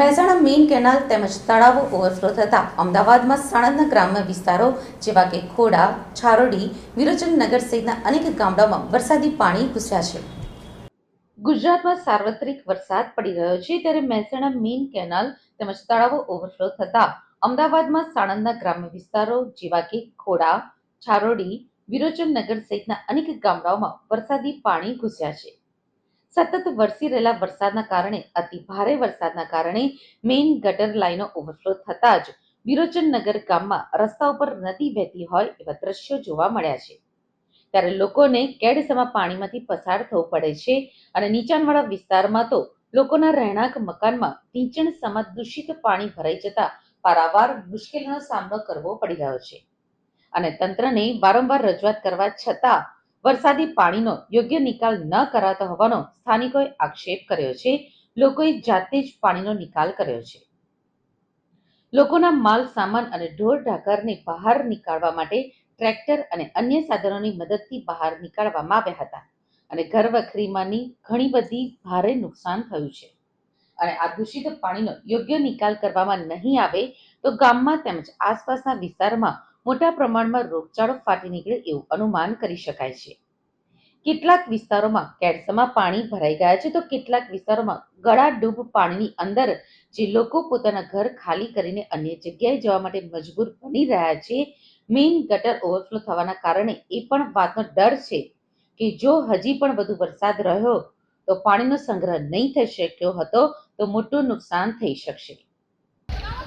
Mehsana main canal તેમજ તળાવો overflow થતાં અમદાવાદમાં સાણંદના ગ્રામ્ય વિસ્તારો જેવા કે ખોડા, છારોડી વિરોચનનગર સહિતના અનેક ગામડાઓમાં વરસાદી પાણી ઘૂસ્યા છે. ગુજરાતમાં સાર્વત્રિક વરસાદ પડી રહ્યો છે ત્યારે મહેસાણા મેઇન કેનાલ તેમજ તળાવો ઓવરફ્લો થતાં અમદાવાદમાં સાણંદના ગ્રામ્ય વિસ્તારો જેવા કે ખોડા, છારોડી વિરોચનનગર સહિતના અનેક ગામડાઓમાં વરસાદી પાણી ઘૂસ્યા છે. સતત વરસી રહેલા વરસાદના કારણે, અતિ ભારે વરસાદના કારણે મેઇન ગટર લાઈનો ઓવરફ્લો થતા જ વિરોચનનગર ગામમાં રસ્તા ઉપર નદી વહેતી હોય એવા દ્રશ્યો જોવા મળ્યા છે. ત્યારે લોકોને કેડસમાં પાણીમાંથી પસાર થવું પડે છે અને નીચાણવાળા વિસ્તારમાં તો લોકોના રહેણાંક મકાનમાં નીચણ સમા દૂષિત પાણી ભરાઈ જતા પારાવાર મુશ્કેલીનો સામનો કરવો પડી રહ્યો છે. અને તંત્રને વારંવાર રજૂઆત કરવા છતાં વરસાદી પાણીનો યોગ્ય નિકાલ ન કરાતો હોવાનો સ્થાનિકોએ આક્ષેપ કર્યો છે. લોકોએ જાતે જ પાણીનો નિકાલ કર્યો છે. લોકોના માલ, સામાન અને ઢોર ઢાકરને બહાર નીકાળવા માટે ટ્રેક્ટર અને અન્ય સાધનોની મદદથી બહાર નીકાળવામાં આવ્યા હતા અને ઘર વખરીમાંની ઘણી બધી ભારે નુકસાન થયું છે. અને આ દૂષિત પાણીનો યોગ્ય નિકાલ કરવામાં નહીં આવે તો ગામમાં તેમજ આસપાસના વિસ્તારમાં મોટા પ્રમાણમાં રોગચાળો ફાટી નીકળે એવું અનુમાન કરી શકાય છે. કેટલાક વિસ્તારોમાં કેડસમાં પાણી ભરાઈ ગયા છે તો કેટલાક વિસ્તારોમાં ગળાડૂબ પાણીની અંદર જે લોકો પોતાના ઘર ખાલી કરીને અન્ય જગ્યાએ જવા માટે મજબૂર બની રહ્યા છે, મેઇન ગટર ઓવરફ્લો થવાના કારણે એ પણ વાતનો ડર છે કે જો હજી પણ વધુ વરસાદ રહ્યો તો પાણીનો સંગ્રહ નહીં થઈ શક્યો હતો તો મોટું નુકસાન થઈ શકશે.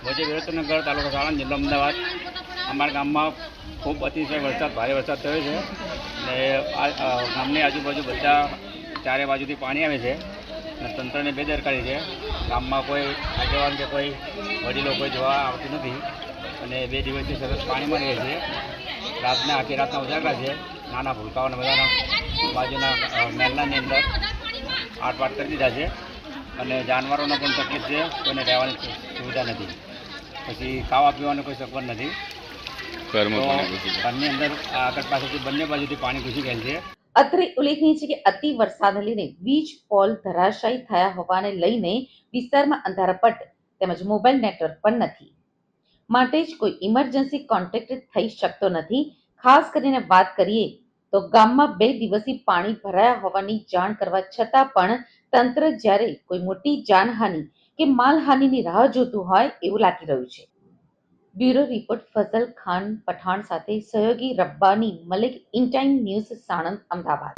વિરતનગર તાલુકો સાણંદ જિલ્લો અમદાવાદ. અમારા ગામમાં ખૂબ અતિશય વરસાદ, ભારે વરસાદ થયો છે. અને ગામની આજુબાજુ બધા ચારે બાજુથી પાણી આવે છે અને તંત્રને બેદરકારી છે. ગામમાં કોઈ આગેવાન કે કોઈ વડીલો કોઈ જોવા આવતું નથી અને બે દિવસથી સતત પાણીમાં રહે છે. રાતના આખી રાતના ઉજાગરા છે. નાના ભૂલકાઓના બધાના બાજુના મહેલાની અંદર આટ પાટ કરી દીધા છે અને જાનવરોને પણ તકલીફ છે. કોઈને રહેવાની સુવિધા નથી. પછી ખાવા પીવાની કોઈ સગવડ નથી. ઘરમાં તો પાણી ઘૂસી જાય. ઘરની અંદર આગળ પાસેથી બંને બાજુથી પાણી ઘૂસી ગયેલ છે. અત્રે ઉલ્લેખનીય છે કે અતિ વરસાદને લઈને વીજ પોલ ધરાશાયી થયા હોવાને લઈને વિસ્તારમાં અંધારપટ તેમજ મોબાઈલ નેટવર્ક પણ નથી. માટે જ કોઈ ઇમરજન્સી કોન્ટેક્ટ થઈ શકતો નથી. ખાસ કરીને વાત કરીએ તો ગામમાં બે દિવસથી પાણી ભરાયા હોવાની જાણ કરવા છતાં પણ તંત્ર જ્યારે કોઈ મોટી જાનહાનિ કે માલહાનિની રાહ જોતું હોય એવું લાગી રહ્યું છે. બ્યુરો રિપોર્ટ ફઝલ ખાન પઠાણ સાથે સહયોગી Rabbani Malik in time news Sanand Ahmedabad.